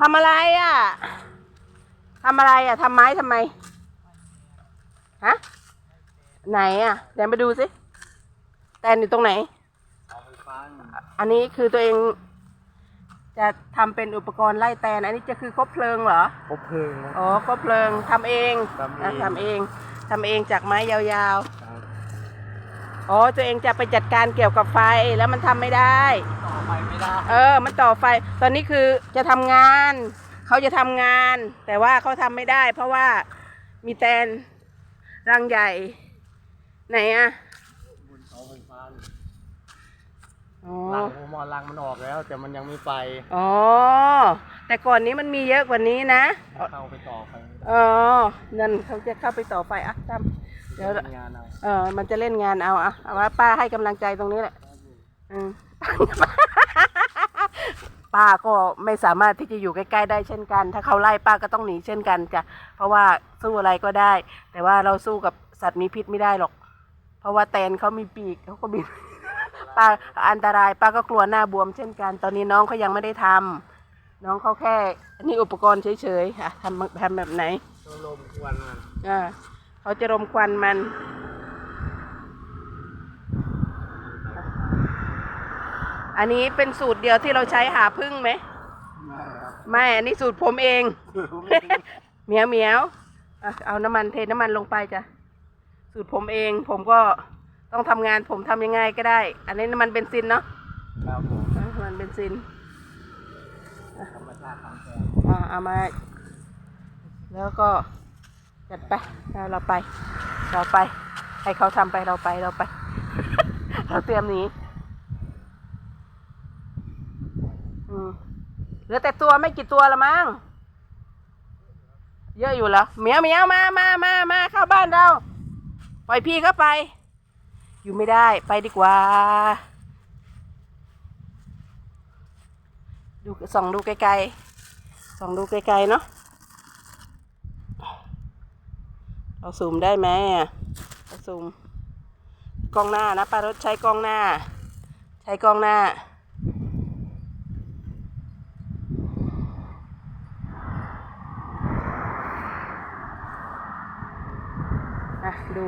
ทำอะไรอะทำอะไรอะทำไม้ทำไม ฮะ ไหนอะเดี๋ยวมาดูสิ แตนอยู่ตรงไหนเอาไฟฟ้าอันนี้คือตัวเอง จะทำเป็นอุปกรณ์ไล่แตน อันนี้จะคือคบเพลิงเหรอครบเพลิงนะอ๋อคบเพลิงทำเองทำเองอะทำเอง ทำเองจากไม้ยาวครับๆ อ๋อตัวเองจะไปจัดการเกี่ยวกับไฟแล้วมันทำไม่ได้ ต่อไปไม่ได้เออ มันต่อไฟ ตอนนี้คือจะทำงาน เขาจะทำงาน แต่ว่าเขาทำไม่ได้ เพราะว่ามีแตนรังใหญ่ ไหนอะ บนเสาไฟฟ้า อ๋อ ลังผมมอลังมันออกแล้ว แต่มันยังไม่ไปอ๋อ แต่ก่อนนี้มันมีเยอะกว่านี้นะเข้าไปต่อไฟอ๋อนั่นเขาจะเข้าไปต่อไฟอะทำเดี๋ยวงานเอาเออมันจะเล่นงานเอาอะเอาว่าป้าให้กำลังใจตรงนี้แหละอืมป้าก็ไม่สามารถที่จะอยู่ใกล้ๆได้เช่นกัน ถ้าเขาไล่ป้าก็ต้องหนีเช่นกันจ้ะเพราะว่าสู้อะไรก็ได้ แต่ว่าเราสู้กับสัตว์มีพิษไม่ได้หรอก เพราะว่าแตนเขามีปีกเขาก็บิน ป้าอันตรายป้าก็กลัวหน้าบวมเช่นกัน ตอนนี้น้องเขายังไม่ได้ทำน้องเขาแค่อันนี้อุปกรณ์เฉยๆค่ะทำทำแบบไหนตัวลมควันมันอ่าเขาจะรมควันมันอันนี้เป็นสูตรเดียวที่เราใช้หาพึ่งไหม ไม่ครับไม่อันนี้สูตรผมเองเหมียวเหมียวอะเอาน้ำมันเทน้ำมันลงไปจ้ะ สูตรผมเองผมก็ ต้องทำงานผมทำยังไงก็ได้ อันนี้น้ำมันเบนซินเนาะครับผมอะน้ำมันเบนซินธรรมชาติทำแทนอ่าเอามา แล้วก็จัดไปแล้วเราไป เราไป ให้เขาทำไปเราไปเราไป เราเตรียมหนีอืมเหลือแต่ตัวไม่กี่ตัวละมั้งเยอะอยู่แล้วเหมียวเหมียวมามามามาเข้าบ้านเรา ปล่อยพี่เข้าไป อยู่ไม่ได้ไปดีกว่า ดูส่องดูไกลๆส่องดูไกลๆเนาะเราซูมได้ไหมอะเราซูมกล้องหน้านะป้ารถใช้กล้องหน้า ใช้กล้องหน้าอะดู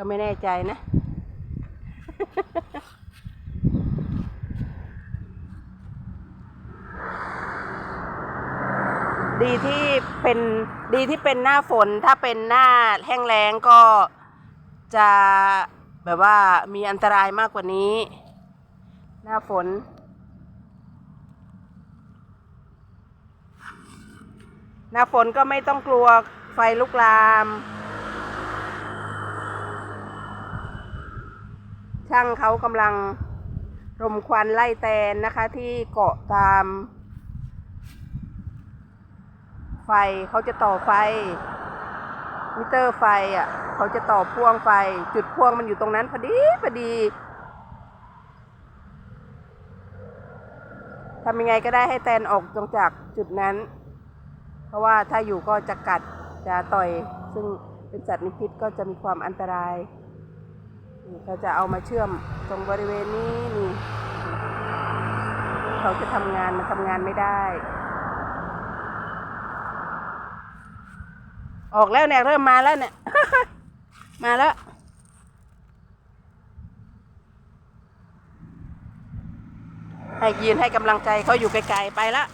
ก็ไม่แน่ใจนะ ดีที่เป็นดีที่เป็นหน้าฝนถ้าเป็นหน้าแห้งแล้งก็จะแบบว่ามีอันตรายมากกว่านี้ หน้าฝนหน้าฝนก็ไม่ต้องกลัวไฟลุกลาม ช่างเขากำลังรมควันไล่แตนนะคะที่เกาะตาม ไฟเขาจะต่อไฟ มิเตอร์ไฟอะเขาจะต่อพ่วงไฟ จุดพ่วงมันอยู่ตรงนั้นพอดีพอดีทำยังไงก็ได้ให้แตนออกตรงจากจุดนั้น เพราะว่าถ้าอยู่ก็จะกัดจะต่อย ซึ่งเป็นสัตว์มีพิษก็จะมีความอันตราย นี่เขาจะเอามาเชื่อมตรงบริเวณนี้นี่เขาจะทำงานมันทำงานไม่ได้ ออกแล้วเนี่ยเริ่มมาแล้วเนี่ย มาแล้วให้ยืนให้กำลังใจเขาอยู่ไกลๆไปละ